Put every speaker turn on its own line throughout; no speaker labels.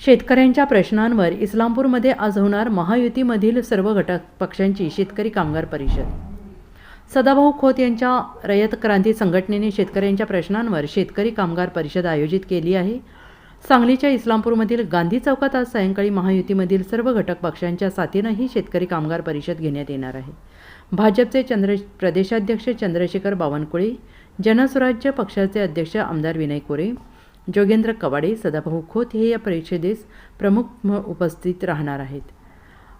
शेतकऱ्यांच्या प्रश्नांवर इस्लामपूरमध्ये आज होणार महायुतीमधील सर्व घटक पक्षांची शेतकरी कामगार परिषद. सदाभाऊ खोत यांच्या रयत क्रांती संघटनेने शेतकऱ्यांच्या प्रश्नांवर शेतकरी कामगार परिषद आयोजित केली आहे. सांगलीच्या इस्लामपूरमधील गांधी चौकात आज सायंकाळी महायुतीमधील सर्व घटक पक्षांच्या साथीनं ही शेतकरी कामगार परिषद घेण्यात येणार आहे. भाजपचे चंद्र प्रदेशाध्यक्ष चंद्रशेखर बावनकुळे जनस्वराज्य पक्षाचे अध्यक्ष आमदार विनय कोरे जोगेंद्र कवाडे सदाभाऊ खोत हे या परिषदेस प्रमुख उपस्थित राहणार आहेत.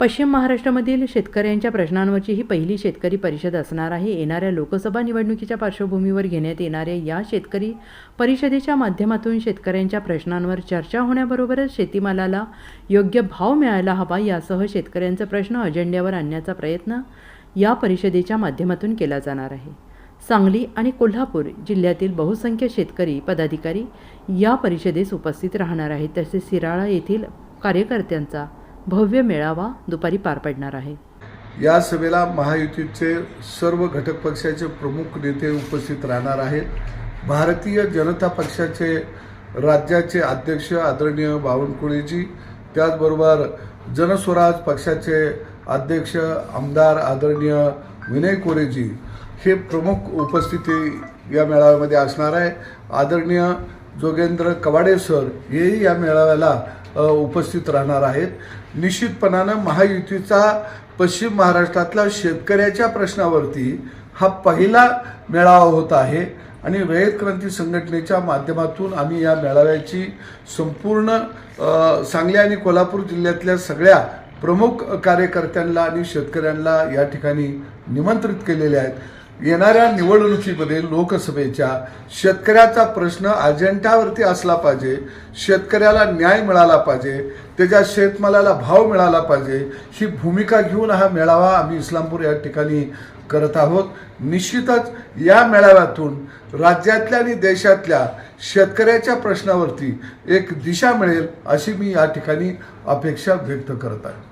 पश्चिम महाराष्ट्रामधील शेतकऱ्यांच्या प्रश्नांवरची ही पहिली शेतकरी परिषद असणार आहे. येणाऱ्या लोकसभा निवडणुकीच्या पार्श्वभूमीवर घेण्यात येणाऱ्या या शेतकरी परिषदेच्या माध्यमातून शेतकऱ्यांच्या प्रश्नांवर चर्चा होण्याबरोबरच शेतीमालाला योग्य भाव मिळायला हवा यासह शेतकऱ्यांचा प्रश्न अजेंड्यावर आणण्याचा प्रयत्न या परिषदेच्या माध्यमातून केला जाणार आहे. सांगली आणि कोल्हापूर जिल्ह्यातील बहुसंख्य शेतकरी पदाधिकारी या परिषदेस उपस्थित राहणार आहेत. तसेच सिराळा येथील कार्यकर्त्यांचा भव्य मेळावा दुपारी पार पडणार आहे.
या सभेला महायुतीचे सर्व घटक पक्षाचे प्रमुख नेते उपस्थित राहणार आहेत. भारतीय जनता पक्षाचे राज्याचे अध्यक्ष आदरणीय बावनकुळेजी त्याचबरोबर जनस्वराज पक्षाचे अध्यक्ष आमदार आदरणीय विनय कोरेजी हे प्रमुख उपस्थिती या मेळाव्यामध्ये असणार आहे. आदरणीय जोगेंद्र कवाडे सर हेही या मेळाव्याला उपस्थित राहणार आहेत. निश्चितपणानं महायुतीचा पश्चिम महाराष्ट्रातल्या शेतकऱ्याच्या प्रश्नावरती हा पहिला मेळावा होत आहे आणि रयत क्रांती संघटनेच्या माध्यमातून आम्ही या मेळाव्याची संपूर्ण सांगली आणि कोल्हापूर जिल्ह्यातल्या सगळ्या प्रमुख कार्यकर्त्यांना आणि शेतकऱ्यांना या ठिकाणी निमंत्रित केलेले आहेत. येणाऱ्या निवडणुकीमध्ये लोकसभेच्या शेतकऱ्याचा प्रश्न अजेंड्यावरती असला पाहिजे शेतकऱ्याला न्याय मिळाला पाहिजे त्याच्या शेतमालाला भाव मिळाला पाहिजे ही भूमिका घेऊन हा मेळावा आम्ही इस्लामपूर या ठिकाणी करत आहोत. निश्चितच या मेळाव्यातून राज्यातल्या आणि देशातल्या शेतकऱ्याच्या प्रश्नावरती एक दिशा मिळेल अशी मी या ठिकाणी अपेक्षा व्यक्त करत आहे.